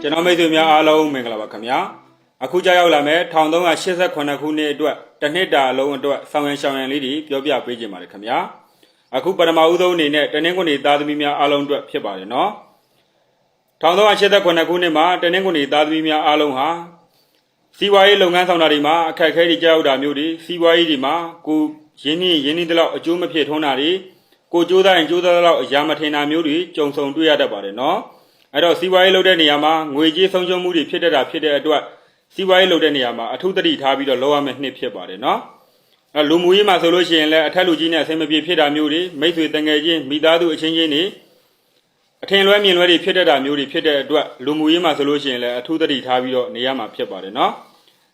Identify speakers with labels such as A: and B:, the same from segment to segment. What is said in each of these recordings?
A: ကျွန်တော်မိတ်ဆွေများအားလုံးမင်္ဂလာပါခင်ဗျာအခုကြောက်ရောက်လာမယ်1388ခုနှစ်အတွက်တစ်နှစ်တာအလုံးအတွက်ဆောင်းရံရှောင်းရံလေးတွေပြောပြပေးခြင်းပါတယ်ခင်ဗျာအခုပထမဦးဆုံးအနေနဲ့တနင်္ဂနွေသားသမီးများအားလုံးအတွက်ဖြစ်ပါတယ်နော်1388ခုနှစ်မှာတနင်္ဂနွေသားသမီးများအားလုံးဟာစီးပွားရေးလုပ်ငန်းဆောင်တာတွေမှာအခက်အခဲတွေကြောက်တာမျိုးတွေစီးပွားရေးတွေမှာကိုရင်းနှီးရင်းနှီးတဲ့လောက်အကျိုးမဖြစ်ထုံးတာတွေ ကိုကြိုးစားရင်ကြိုးစားတဲ့လောက်အရာမထင်တာမျိုးတွေကြုံဆုံတွေ့ရတတ်ပါတယ်နော်အဲ့တော့စီးပွားရေးလုပ်တဲ့နေရာမှာငွေကြေးဆုံးရှုံးမှုတွေဖြစ်တတ်တာဖြစ်တဲ့အတွက်စီးပွားရေးလုပ်တဲ့နေရာမှာအထူးသတိထားပြီးတော့လုပ်ရမယ့်နှစ်ဖြစ်ပါတယ်နော်အဲ့လူမှုရေးမှာဆိုလို့ရှိရင်လည်းအထက်လူကြီးနဲ့အဆင်မပြေဖြစ်တာမျိုးတွေမိတ်ဆွေတငယ်ချင်းမိသားစုအချင်းချင်းတွေအထင်လွဲမြင်လွဲတွေဖြစ်တတ်တာမျိုးတွေဖြစ်တဲ့အတွက်လူမှုရေးမှာဆိုလို့ရှိရင်လည်းအထူးသတိထားပြီးတော့နေရမှာဖြစ်ပါတယ်နော်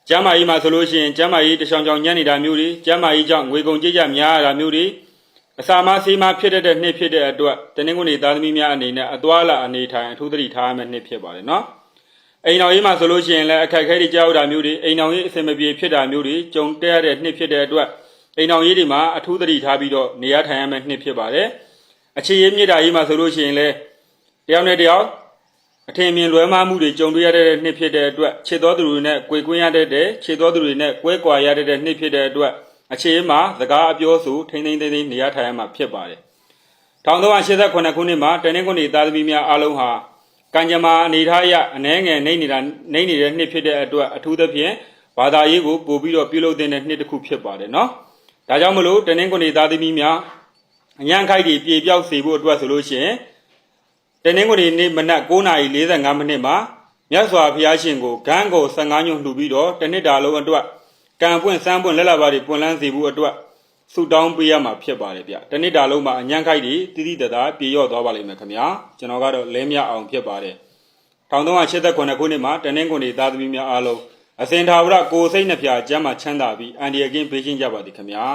A: ကျမ်းမာရေးမှာဆိုလို့ရှိရင်ကျမ်းမာရေးတချောင်ချောင်ညံ့နေတာမျိုးတွေကျမ်းမာရေးကြောင့်ငွေကုန်ကြေးကျများရတာမျိုးတွေ အစာမဆေးမဖြစ်တတ်တဲ့နှစ်ဖြစ်တဲ့အတွက်တနင်္ဂနွေသားသမီးများအနေနဲ့အသွာလာအနေထိုင်အထူးသတိထားရမယ့်နှစ်ဖြစ်ပါတယ်နော်အိမ်တော်ရေးမှာဆိုလို့ရှိရင်လည်းအခက်အခဲတွေကြောက်တာမျိုးတွေအိမ်တော်ရေးအဆင်မပြေဖြစ်တာမျိုးတွေကြုံတက်ရတဲ့နှစ်ဖြစ်တဲ့အတွက်အိမ်တော်ရေးတွေမှာအထူးသတိထားပြီးတော့နေရာထိုင်ရမယ့်နှစ်ဖြစ်ပါတယ်အခြေရေးမြစ်တာရေးမှာဆိုလို့ရှိရင်လည်းတယောက်နဲ့တယောက်အထင်မြင်လွဲမှားမှုတွေကြုံတွေ့ရတဲ့နှစ်ဖြစ်တဲ့အတွက်ခြေတော်သူတွေနဲ့ကြွေကွင်းရတဲ့တဲ့ခြေတော်သူတွေနဲ့ကွဲကွာရတဲ့နှစ်ဖြစ်တဲ့အတွက် အခြေမှာစကားအပြောဆိုထိမ့်သိမ့်သိမ့်သိမ့်နေရထိုင်ရမှာဖြစ်ပါတယ်။1388ခုနှစ်မှာတနင်္ဂနွေသားသမီးများအားလုံးဟာကံကြမ္မာအနေထားအရအနှဲငယ်နေနေတာနေနေတဲ့နှစ်ဖြစ်တဲ့အတွက်အထူးသဖြင့်ဘာသာရေးကိုပို့ပြီးတော့ပြုလုပ်တဲ့နှစ်တစ်ခုဖြစ်ပါတယ်နော်။ဒါကြောင့်မလို့တနင်္ဂနွေသားသမီးများအញ្ញံခိုက်တွေပြေပြောက်စေဖို့အတွက်ဆိုလို့ရှိရင်တနင်္ဂနွေနေ့မနက်9:45မိနစ်မှာမြတ်စွာဘုရားရှင်ကိုဂန်းကို15ညွန့်လှူပြီးတော့တနစ်တာလုံးအတွက် ကံပွင့်စမ်းပွင့်လက်လာပါတွေပွင့်လန်းစေဖို့အတွက်ဆုတောင်းပေးရမှာဖြစ်ပါတယ်ဗျတနစ်တာလုံးမှာအញ្ញံခိုက်တွေတိတိတသာပြေရော့သွားပါလိမ့်မယ်ခင်ဗျာကျွန်တော်ကတော့လဲမြအောင်ဖြစ်ပါတယ်1389ခုနှစ်မှာတနင်္ဂနွေသားသမီးများအားလုံးအစင်သာဝရကိုယ်စိတ်နှဖျားကျမ်းမှာချမ်းသာပြီးအန္တရာယ်ကင်းဘေးကင်းကြပါသည်ခင်ဗျာ